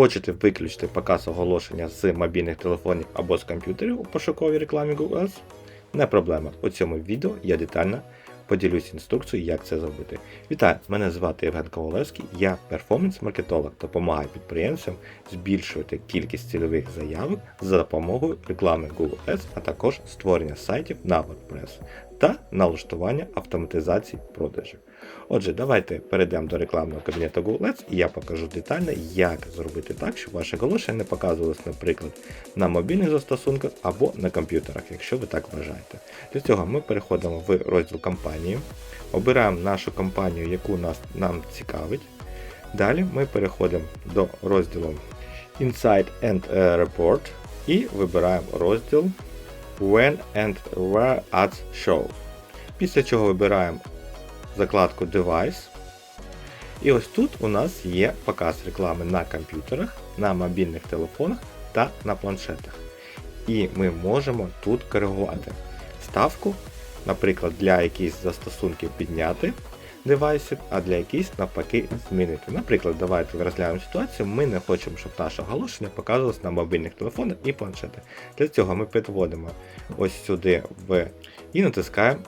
Хочете виключити показ оголошення з мобільних телефонів або з комп'ютерів у пошуковій рекламі Google Ads? Не проблема. У цьому відео я детально поділюсь інструкцією, як це зробити. Вітаю! Мене звати Євген Ковалевський, я перформанс-маркетолог, допомагаю підприємцям збільшувати кількість цільових заявок за допомогою реклами Google Ads, а також створення сайтів на WordPress та налаштування автоматизації продажів. Отже, давайте перейдемо до рекламного кабінету Google Ads і я покажу детально, як зробити так, щоб ваше оголошення не показувалось, наприклад, на мобільних застосунках або на комп'ютерах, якщо ви так вважаєте. Для цього ми переходимо в розділ компанії, обираємо нашу компанію, яку нас, нам цікавить. Далі ми переходимо до розділу Insight and Report і вибираємо розділ When and Where Ads Show. Після чого вибираємо закладку Device. І ось тут у нас є показ реклами на комп'ютерах, на мобільних телефонах та на планшетах. І ми можемо тут коригувати ставку, наприклад, для якихось застосунків підняти девайсів, а для якихось навпаки змінити. Наприклад, давайте розглянемо ситуацію. Ми не хочемо, щоб наше оголошення показувалось на мобільних телефонах і планшетах. Для цього ми підводимо ось сюди в і натискаємо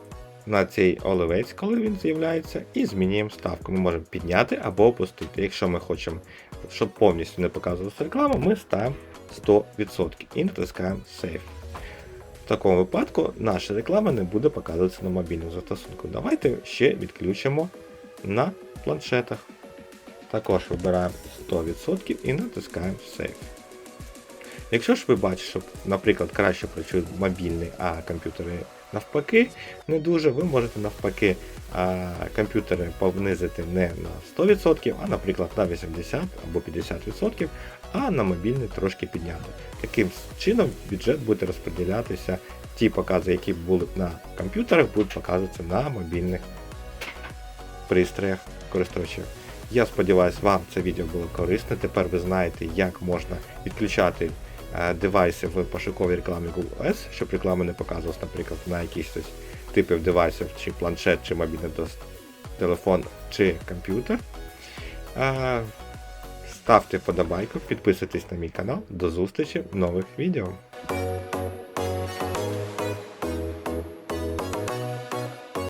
на цей олівець, коли він з'являється, і змінюємо ставку. Ми можемо підняти або опустити. Якщо ми хочемо, щоб повністю не показувалася реклама, ми ставимо 100% і натискаємо Save. В такому випадку наша реклама не буде показуватися на мобільному застосунку. Давайте ще відключимо на планшетах. Також вибираємо 100% і натискаємо Save. Якщо ж ви бачите, що, наприклад, краще працюють мобільний, а комп'ютери навпаки не дуже, ви можете навпаки а, комп'ютери понизити не на 100%, а, наприклад, на 80 або 50%, а на мобільний трошки підняти. Таким чином бюджет буде розподілятися, ті покази, які були на комп'ютерах, будуть показуватися на мобільних пристроях користувачів. Я сподіваюся, вам це відео було корисне. Тепер ви знаєте, як можна відключати девайси в пошуковій рекламі Google Ads, щоб реклама не показувалась, наприклад, на якісь ось типів девайсів, чи планшет, чи мобільний телефон, чи комп'ютер. Е, Ставте вподобайку, підписуйтесь на мій канал. До зустрічі в нових відео.